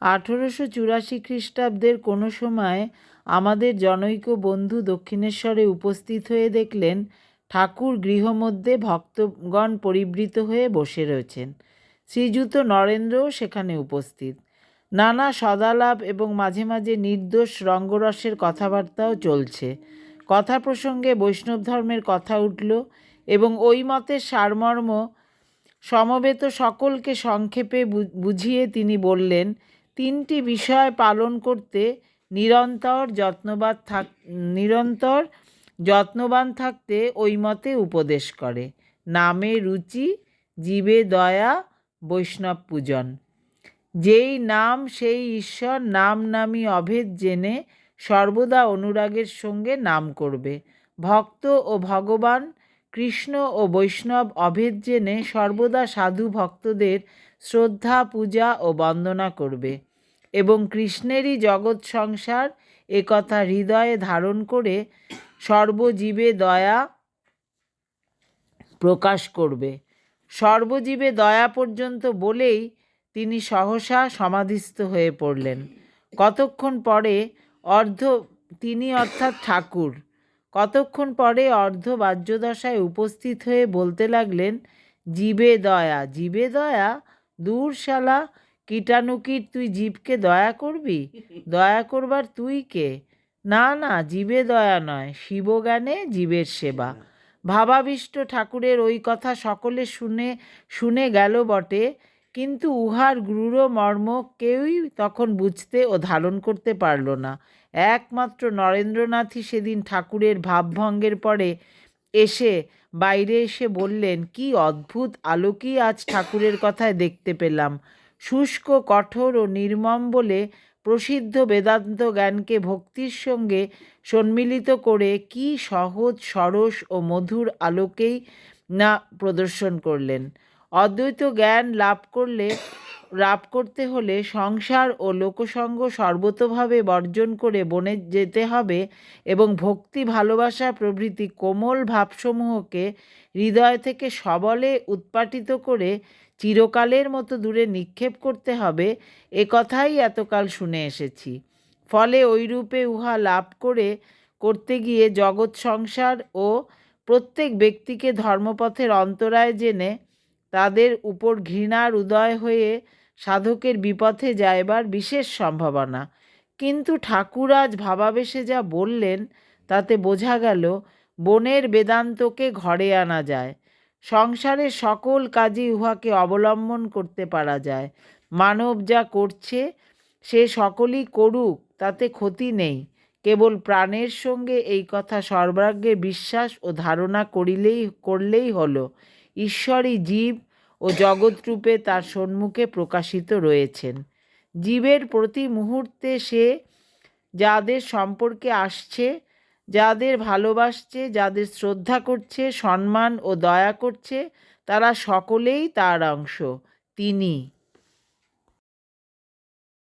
আঠেরোশো চুরাশি খ্রিস্টাব্দের কোনো সময় আমাদের জনৈক বন্ধু দক্ষিণেশ্বরে উপস্থিত হয়ে দেখলেন, ঠাকুর গৃহমধ্যে ভক্তগণ পরিবৃত হয়ে বসে রয়েছেন। শ্রীযুত নরেন্দ্রও সেখানে উপস্থিত। নানা সদালাপ এবং মাঝে মাঝে নির্দোষ রঙ্গরসের কথাবার্তাও চলছে। কথা প্রসঙ্গে বৈষ্ণব ধর্মের কথা উঠল এবং ওই মতের সারমর্ম সমবেত সকলকে সংক্ষেপে বুঝিয়ে তিনি বললেন তিনটি বিষয় পালন করতে নিরন্তর যত্নবান থাক, নিরন্তর যত্নবান থাকতে ওই মতে উপদেশ করে। নামে রুচি, জীবে দয়া, বৈষ্ণব পূজন। যেই নাম, সেই ঈশ্বর নাম নামী অভেদ জেনে সর্বদা অনুরাগের সঙ্গে নাম করবে। ভক্ত ও ভগবান, কৃষ্ণ ও বৈষ্ণব অভেদ জেনে সর্বদা সাধু ভক্তদের শ্রদ্ধা, পূজা ও বন্দনা করবে। এবং কৃষ্ণেরই জগৎ সংসার একথা হৃদয়ে ধারণ করে সর্বজীবে দয়া প্রকাশ করবে। সর্বজীবে দয়া পর্যন্ত বলেই তিনি সহসা সমাধিস্থ হয়ে পড়লেন। কতক্ষণ পরে অর্ধ, তিনি অর্থাৎ ঠাকুর, কতক্ষণ পরে অর্ধ বাহ্যদশায় উপস্থিত হয়ে বলতে লাগলেন, জীবে দয়া জীবে দয়া দূর শালা কীটাণুকীট তুই জীবকে দয়া করবি? দয়া করবার তুই কে? না না জীবে দয়া নয় শিবজ্ঞানে জীবের সেবা। ভাবাবিষ্ট ঠাকুরের ওই কথা সকলে শুনে শুনে গেল বটে কিন্তু উহার গূঢ় মর্ম কেউই তখন বুঝতে ও ধারণ করতে পারল না। একমাত্র নরেন্দ্রনাথই সেদিন ঠাকুরের ভাবভঙ্গের পরে এসে বাইরে এসে বললেন কি অদ্ভুত আলোকই আজ ঠাকুরের কথায় দেখতে পেলাম। শুষ্ক, কঠোর ও নির্মম বলে প্রসিদ্ধ বেদান্ত জ্ঞানকে ভক্তির সঙ্গে সম্মিলিত করে কি সহজ, সরস ও মধুর আলোকেই না প্রদর্শন করলেন। অদ্বৈত জ্ঞান লাভ করলে লাভ করতে হলে সংসার ও লোকসঙ্গ সর্বতোভাবে বর্জন করে বনে যেতে হবে এবং ভক্তি, ভালোবাসা প্রভৃতি কোমল ভাবসমূহকে হৃদয় থেকে সবলে উৎপাটিত করে চিরকালের মতো দূরে নিক্ষেপ করতে হবে, এ কথাই এতকাল শুনে এসেছি। ফলে ওইরূপে উহা লাভ করে করতে গিয়ে জগৎ, সংসার ও প্রত্যেক ব্যক্তিকে ধর্মপথের অন্তরায় জেনে তাদের উপর ঘৃণার উদয় হয়ে সাধকের বিপথে যাইবার বিশেষ সম্ভাবনা। কিন্তু ঠাকুর আজ ভাবাবেশে যা বললেন, তাতে বোঝা গেল, বনের বেদান্তকে ঘরে আনা যায়। সংসারের সকল কাজে উহাকে অবলম্বন করতে পারা যায়। মানব যা করছে, সে সকলই করুক, তাতে ক্ষতি নেই। কেবল প্রাণের সঙ্গে এই কথা সর্বাগ্যে বিশ্বাস ও ধারণা করিলেই, করলেই হলো। ঈশ্বরই জীব ও জগৎরূপে তার সম্মুখে প্রকাশিত রয়েছেন। জীবের প্রতি মুহূর্তে সে যাদের সম্পর্কে আসছে, যাদের ভালোবাসছে, যাদের শ্রদ্ধা করছে, সম্মান ও দয়া করছে, তারা সকলেই তার অংশ। তিনি